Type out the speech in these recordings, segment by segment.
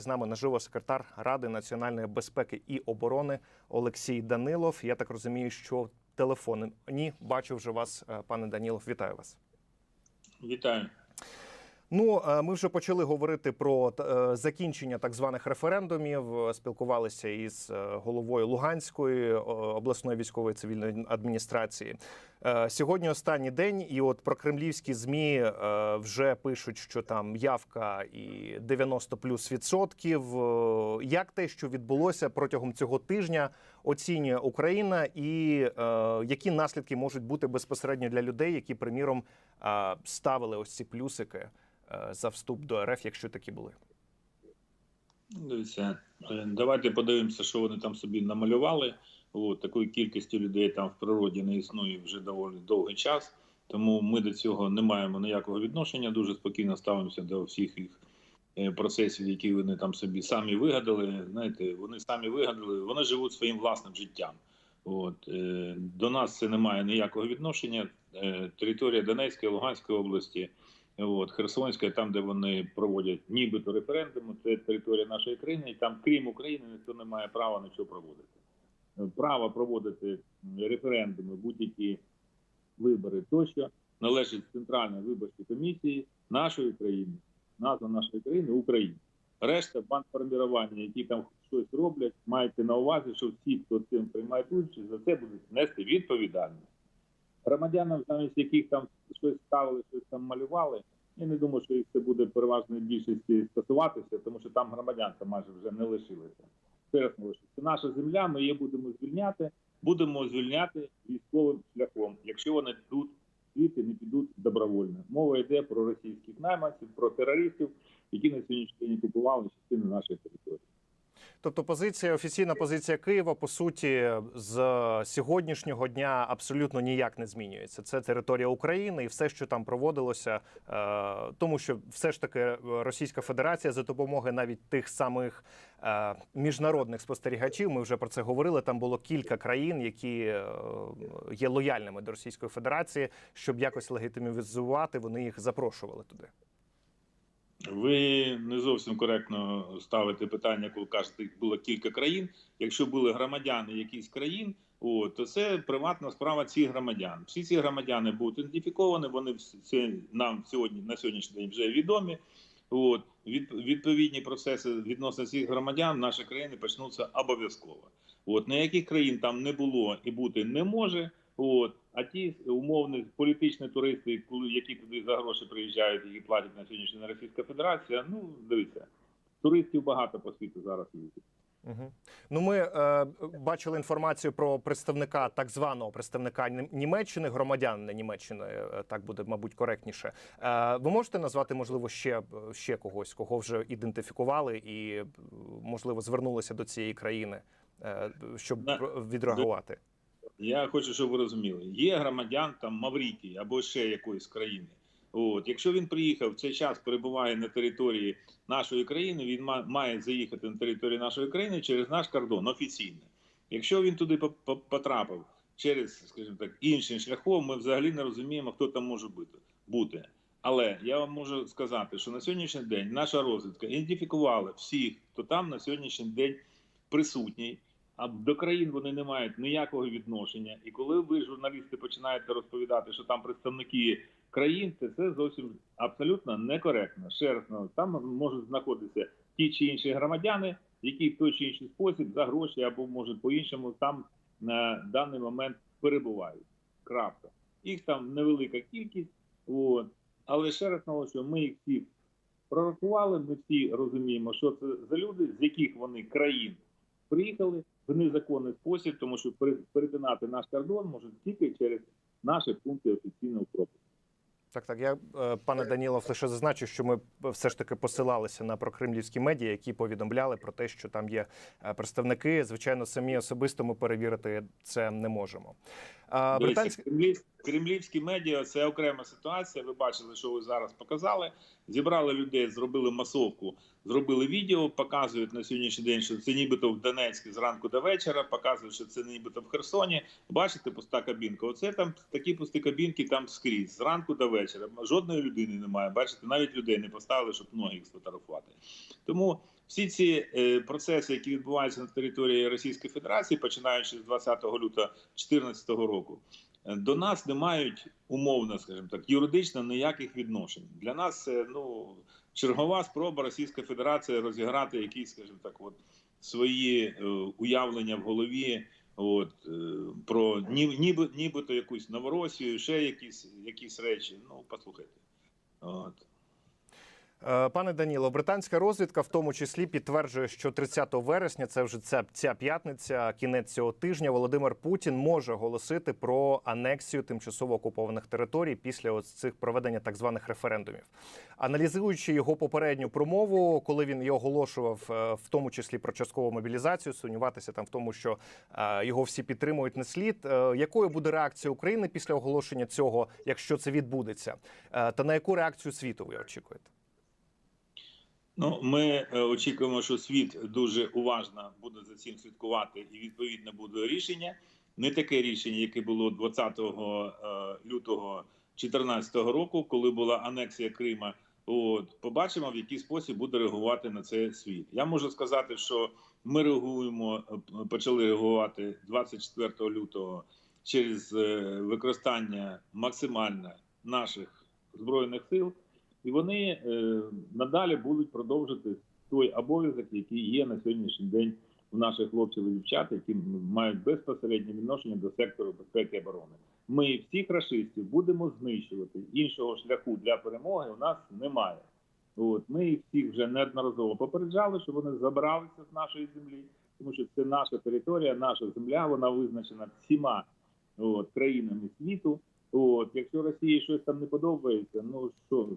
З нами наживо секретар Ради національної безпеки і оборони Олексій Данилов. Я так розумію, що телефон ні, бачу вже вас, е, пане Данілов. Вітаю вас. Вітаю. Ну, е, ми вже почали говорити про е, закінчення так званих референдумів. е, Спілкувалися із головою Луганської обласної військової цивільної адміністрації. Сьогодні останній день, і от про кремлівські змі вже пишуть, що там явка і 90 плюс відсотків. Як те, що відбулося протягом цього тижня, оцінює Україна, і які наслідки можуть бути безпосередньо для людей, які, приміром, ставили ось ці плюсики за вступ до РФ, якщо такі були. Дивіться, е, давайте подивимося, що вони там собі намалювали. От, такої кількості людей там в природі не існує вже доволі довгий час. Тому ми до цього не маємо ніякого відношення. Дуже спокійно ставимося до всіх їх е, процесів, які вони там собі самі вигадали. Знаєте, вони самі вигадали, вони живуть своїм власним життям. От е, до нас це не має ніякого відношення. Е, територія Донецької, Луганської області. От, Херсонська, там, де вони проводять нібито референдуми, це територія нашої країни, і там, крім України, ніхто не має права нічого проводити. Е, Право проводити референдуми, будь-які вибори тощо належить Центральній виборчій комісії нашої країни, назва нашої країни Україна. Решта бандформірування, які там щось роблять, майте на увазі, що всі, хто цим приймають участь, за це будуть нести відповідальність. Громадянам, замість яких там щось ставили, щось там малювали. Я не думаю, що їх це буде переважної більшості стосуватися, тому що там громадян там майже вже не лишилося. Ще це наша земля, ми її будемо звільняти, будемо звільняти військовим шляхом, якщо вони тут звідти не підуть добровольно. Мова йде про російських найманців, про терористів, які на сьогоднішній день окупували частину нашої території. Тобто, позиція офіційна позиція Києва по суті з сьогоднішнього дня абсолютно ніяк не змінюється. Це територія України і все, що там проводилося, е, тому що все ж таки Російська Федерація за допомогою навіть тих самих е, міжнародних спостерігачів. Ми вже про це говорили. Там було кілька країн, які е, є лояльними до Російської Федерації, щоб якось легітимізувати, вони їх запрошували туди. Ви не зовсім коректно ставите питання, коли кажете, було кілька країн. Якщо були громадяни якихось країн, о, то це приватна справа цих громадян. Всі ці громадяни будуть ідентифіковані. Вони всі- нам сьогодні на сьогоднішній день вже відомі. От від, відповідні процеси відносно цих громадян в нашій країні почнуться обов'язково. От ніяких країн там не було і бути не може. От а ті умовні політичні туристи, які туди за гроші приїжджають і платять на сьогоднішній Російська Федерація. Ну дивіться, туристів багато по світу зараз їздить. Угу. Ну, ми е, бачили інформацію про представника, так званого представника Нім- Німеччини, громадянина Німеччини, е, так буде, мабуть, коректніше. Е, ви можете назвати, можливо, ще, ще когось, кого вже ідентифікували і, можливо, звернулися до цієї країни, е, щоб відреагувати? Я хочу, щоб ви розуміли, є громадян там Маврикії або ще якоїсь країни. От, якщо він приїхав в цей час, перебуває на території нашої країни, він ма- має заїхати на територію нашої країни через наш кордон офіційно. Якщо він туди по- по- потрапив через, скажімо так, іншим шляхом, ми взагалі не розуміємо, хто там може бути. Але я вам можу сказати, що на сьогоднішній день наша розвідка ідентифікувала всіх, хто там на сьогоднішній день присутній. А до країн вони не мають ніякого відношення. І коли ви, журналісти, починаєте розповідати, що там представники країн, то це зовсім абсолютно некоректно. Ще раз ну, там можуть знаходитися ті чи інші громадяни, які в той чи інший спосіб за гроші або може по-іншому там на даний момент перебувають. Крапка. Їх там невелика кількість. От. Але ще раз наголошую, ми їх всіх прорахували. Ми всі розуміємо, що це за люди, з яких вони країн приїхали в незаконний спосіб, тому що пере- перетинати наш кордон можуть тільки через наші пункти офіційного пропуску. Так, так. Я, е, пане Данілов, лише зазначу, що ми все ж таки посилалися на прокремлівські медіа, які повідомляли про те, що там є е, представники. Звичайно, самі особисто ми перевірити це не можемо. Британські кремлівські, кремлівські медіа це окрема ситуація. Ви бачили, що ви зараз показали. Зібрали людей, зробили масовку, зробили відео, показують на сьогоднішній день, що це нібито в Донецьку зранку до вечора, показують, що це нібито в Херсоні. Бачите, пуста кабінка. Оце там такі пусті кабінки там скрізь, зранку до вечора. Жодної людини немає. Бачите, навіть людей не поставили, щоб ноги їх сфотографувати. Тому Всі ці е, процеси, які відбуваються на території Російської Федерації, починаючи з 20 лютого 2014 року, е, до нас не мають умовно, скажімо так, юридично ніяких відношень. Для нас це ну чергова спроба Російської Федерації розіграти якісь, скажімо так, от свої е, уявлення в голові. От е, про ні, ніби нібито якусь Новоросію, ще якісь якісь речі. Ну послухайте. От. Е, Пане Даніло, британська розвідка в тому числі підтверджує, що 30 вересня, це вже ця, ця п'ятниця, кінець цього тижня, Володимир Путін може оголосити про анексію тимчасово окупованих територій після ось цих проведення так званих референдумів. Аналізуючи його попередню промову, коли він її оголошував, е, в тому числі про часткову мобілізацію, сумніватися там в тому, що е, його всі підтримують не слід. Якою буде реакція України після оголошення цього, якщо це відбудеться? Та на яку реакцію світу ви очікуєте? Ну, ми е, очікуємо, що світ дуже уважно буде за цим слідкувати, і відповідно буде рішення. Не таке рішення, яке було 20 е, лютого 2014 року, коли була анексія Крима. От побачимо, в який спосіб буде реагувати на це світ. Я можу сказати, що ми реагуємо, е, почали реагувати 24 лютого через використання максимально наших збройних сил і вони е, надалі будуть продовжити той обов'язок, який є на сьогоднішній день у наших хлопців і дівчат, які мають безпосереднє відношення до сектору безпеки і оборони. Ми всіх рашистів будемо знищувати. Іншого шляху для перемоги у нас немає. От ми їх всіх вже неодноразово попереджали, що вони забралися з нашої землі, тому що це наша територія, наша земля. Вона визначена всіма от, країнами світу. От, якщо Росії щось там не подобається, ну що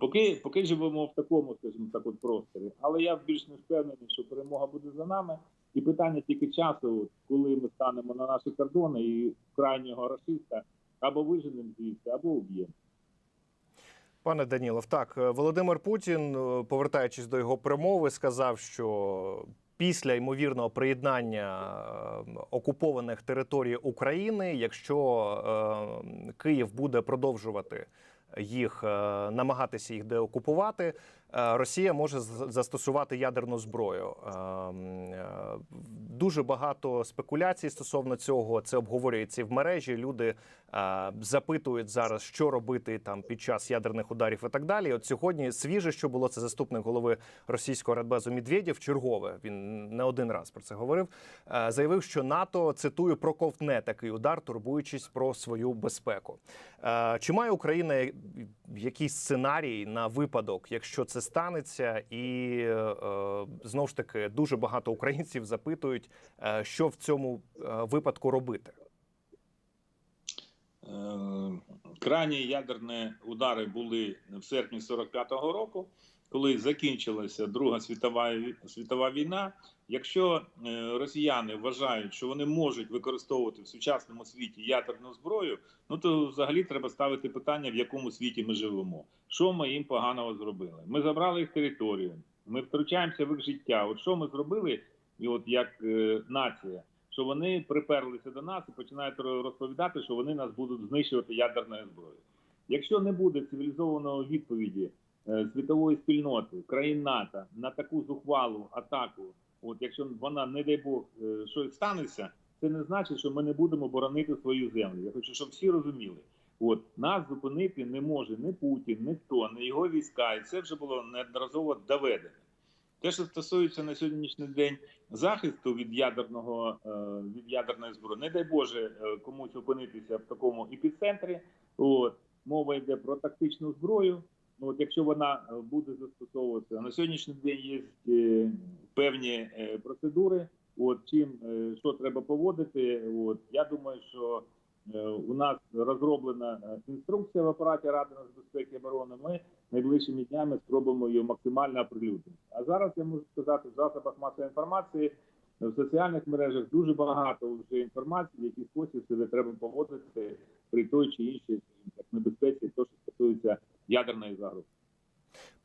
поки, поки живемо в такому, скажімо так, от просторі, але я більш не впевнений, що перемога буде за нами. І питання тільки часу, коли ми станемо на наші кордони і крайнього расиста або виженемо звідси, або уб'ємо. Пане Данілов, так е, Володимир Путін, е, повертаючись до його промови, сказав, що після ймовірного приєднання е, окупованих територій України, якщо е, Київ буде продовжувати їх е, намагатися їх деокупувати, Росія може застосувати ядерну зброю. Е, м, е, Дуже багато спекуляцій стосовно цього. Це обговорюється і в мережі. Люди е, запитують зараз, що робити там під час ядерних ударів і так далі. От сьогодні свіже, що було це заступник голови російського радбезу Медведєв, чергове. Він не один раз про це говорив. е, Заявив, що НАТО цитую проковтне такий удар, турбуючись про свою безпеку. Е, Чи має Україна якийсь сценарій на випадок, якщо це станеться, і е, знову ж таки дуже багато українців запитують, е, що в цьому е, випадку робити? Е, Крайні ядерні удари були в серпні 45-го року, коли закінчилася Друга світова світова війна. Якщо е, росіяни вважають, що вони можуть використовувати в сучасному світі ядерну зброю, ну то взагалі треба ставити питання, в якому світі ми живемо. Що ми їм поганого зробили? Ми забрали їх територію, ми втручаємося в їх життя. От що ми зробили, і от як е, нація, що вони приперлися до нас і починають розповідати, що вони нас будуть знищувати ядерною зброєю. Якщо не буде цивілізованої відповіді світової спільноти, країн НАТО на таку зухвалу атаку, от якщо вона, не дай Бог, е, щось станеться, це не значить, що ми не будемо боронити свою землю. Я хочу, щоб всі розуміли. От нас зупинити не може ні Путін, ні хто, ні його війська, і це вже було неодноразово доведено. Те, що стосується на сьогоднішній день захисту від ядерного е, від ядерної зброї, не дай Боже е, комусь опинитися в такому епіцентрі. От мова йде про тактичну зброю. Ну, От якщо вона е, буде застосовуватися на сьогоднішній день, є е, певні е, процедури. От чим що треба поводити. От я думаю, що у нас розроблена інструкція в апараті Ради нацбезпеки і оборони. Ми найближчими днями спробуємо її максимально оприлюднити. А зараз я можу сказати, в засобах масової інформації в соціальних мережах дуже багато вже інформації, в який спосіб себе треба поводити при той чи іншій небезпеці, то що стосується ядерної загрози.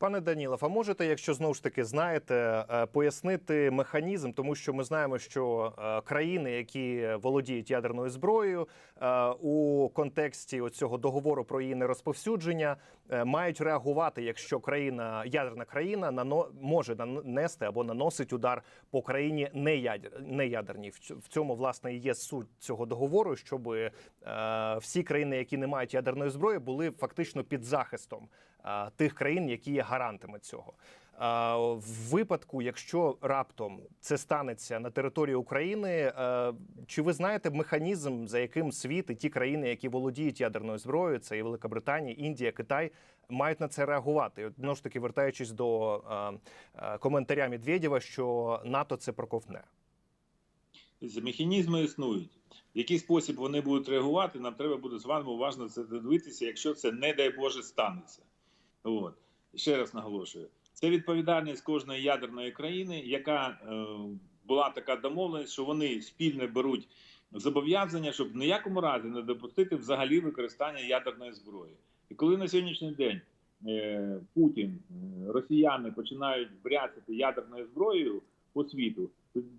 Пане Данілов, а можете, якщо знову ж таки знаєте, е, пояснити механізм, тому що ми знаємо, що е, країни, які володіють ядерною зброєю, е, у контексті цього договору про її нерозповсюдження мають реагувати, якщо країна ядерна країна нано може нанести або наносить удар по країні неядер, неядерній. В цьому власне і є суть цього договору, щоб всі країни, які не мають ядерної зброї, були фактично під захистом тих країн, які є гарантами цього. В випадку, якщо раптом це станеться на території України, е, чи ви знаєте механізм, за яким світ і ті країни, які володіють ядерною зброєю, це і Велика Британія, Індія, Китай, мають на це реагувати? Знову ж таки, вертаючись до е, е, коментаря Медведєва, що НАТО це. Дивіться, Механізми існують. В який спосіб вони будуть реагувати, нам треба буде з вами уважно це дивитися, якщо це, не дай Боже, станеться. От. Ще раз наголошую: це відповідальність кожної ядерної країни, яка е, була така домовленість, що вони спільно беруть зобов'язання, щоб ніякому разі не допустити взагалі використання ядерної зброї. І коли на сьогоднішній день е, Путін, е, росіяни починають бряцати ядерною зброєю по світу,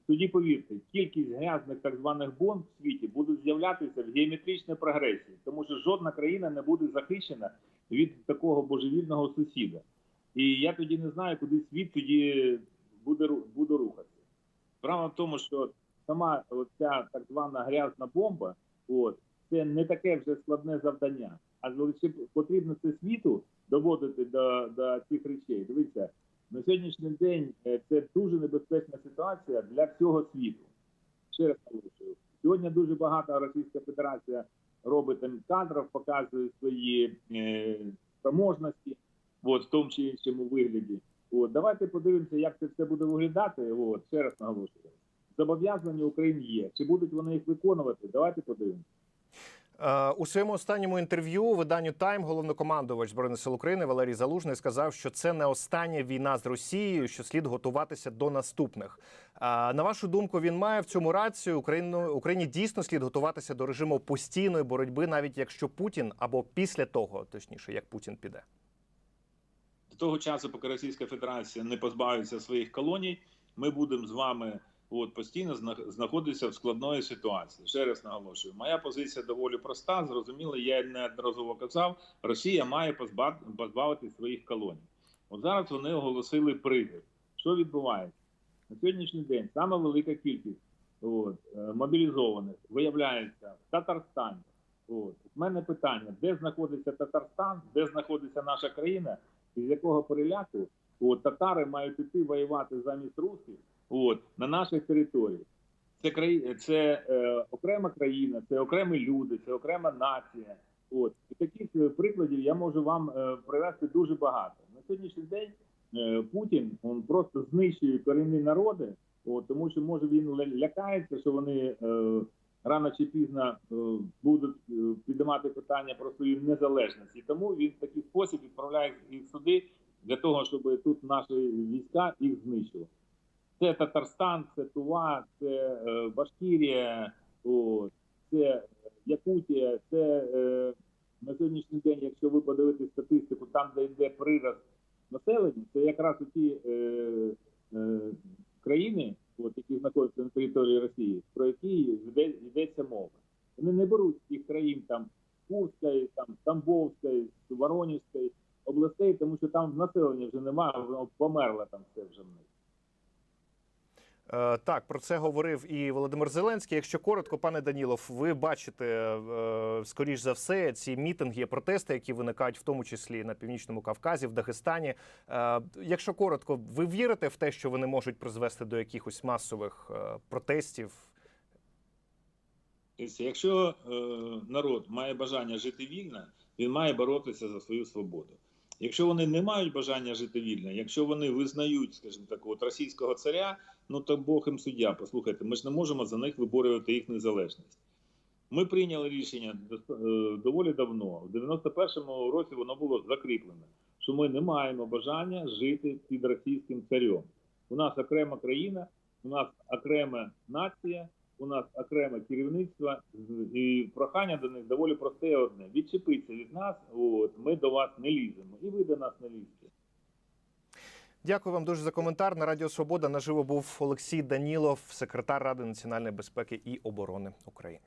тоді повірте, кількість грязних так званих бомб в світі буде з'являтися в геометричній прогресії, тому що жодна країна не буде захищена від такого божевільного сусіда. І я тоді не знаю, куди світ тоді буде буде рухатися. Справа в тому, що сама ця так звана грязна бомба, от це не таке вже складне завдання. А потрібно це світу доводити до, до цих речей. Дивіться, на сьогоднішній день е, це дуже небезпечна ситуація для всього світу. Ще раз наголошую. Сьогодні дуже багато Російська Федерація робить там кадрів, показує свої е, спроможності, в тому чи іншому вигляді. От, давайте подивимося, як це все буде виглядати. От, ще раз наголошую. Зобов'язання України є. Чи будуть вони їх виконувати? Давайте подивимося. Е, У своєму останньому інтерв'ю виданню Тайм головнокомандувач збройних сил України Валерій Залужний сказав, що це не остання війна з Росією, що слід готуватися до наступних. Е, На вашу думку, він має в цьому рацію Україну Україні дійсно слід готуватися до режиму постійної боротьби, навіть якщо Путін або після того, точніше, як Путін піде. До того часу, поки Російська Федерація не позбавиться своїх колоній, ми будемо з вами от, постійно зна- знаходитися в складної ситуації. Ще раз наголошую, моя позиція доволі проста. Зрозуміло, я неодноразово казав, Росія має позбавити своїх колоній. От зараз вони оголосили призив. Що відбувається? На сьогоднішній день саме велика кількість от, е, мобілізованих виявляється в Татарстані. От. У мене питання: де знаходиться Татарстан, де знаходиться наша країна, і з якого переляку от, татари мають іти воювати замість русських от, на нашій території. Це краї... це е, окрема країна, це окремі люди, це окрема нація. От і таких е, прикладів я можу вам е, привести дуже багато. На сьогоднішній день е, Путін він просто знищує корінні народи, от, тому що може він ля- лякається, що вони е, рано чи пізно е, будуть е, піднімати питання про свою незалежність. І тому він в такий спосіб відправляє їх сюди для того, щоб тут наші війська їх знищили. Це Татарстан, це Тува, це е, Башкірія, це Якутія, це е, на сьогоднішній день, якщо ви подивитесь статистику, там, де йде прирост населення, це якраз ті е, е, країни, які знаходяться на території Росії, про які йде, йдеться мова. Вони не беруть з цих країн там Курської, там Тамбовської, Воронежської областей, тому що там населення вже немає, воно померло там все вже в них. Е, Так, про це говорив і Володимир Зеленський. Якщо коротко, пане Данілов, ви бачите е, скоріш за все ці мітинги, протести, які виникають в тому числі на північному Кавказі, в Дагестані. Е, Якщо коротко, ви вірите в те, що вони можуть призвести до якихось масових протестів? Тобто, якщо народ має бажання жити вільно, він має боротися за свою свободу. Якщо вони не мають бажання жити вільно, якщо вони визнають, скажімо так, от російського царя, ну то Бог їм суддя. Послухайте, ми ж не можемо за них виборювати їх незалежність. Ми прийняли рішення е, доволі давно. В 91-му році воно було закріплене, що ми не маємо бажання жити під російським царем. У нас окрема країна, у нас окрема нація, у нас окреме керівництво, і прохання до них доволі просте одне: відчепіться від нас, от ми до вас не ліземо, і ви до нас не лізьте. Дякую вам дуже за коментар. На Радіо Свобода наживо був Олексій Данілов, секретар Ради національної безпеки і оборони України.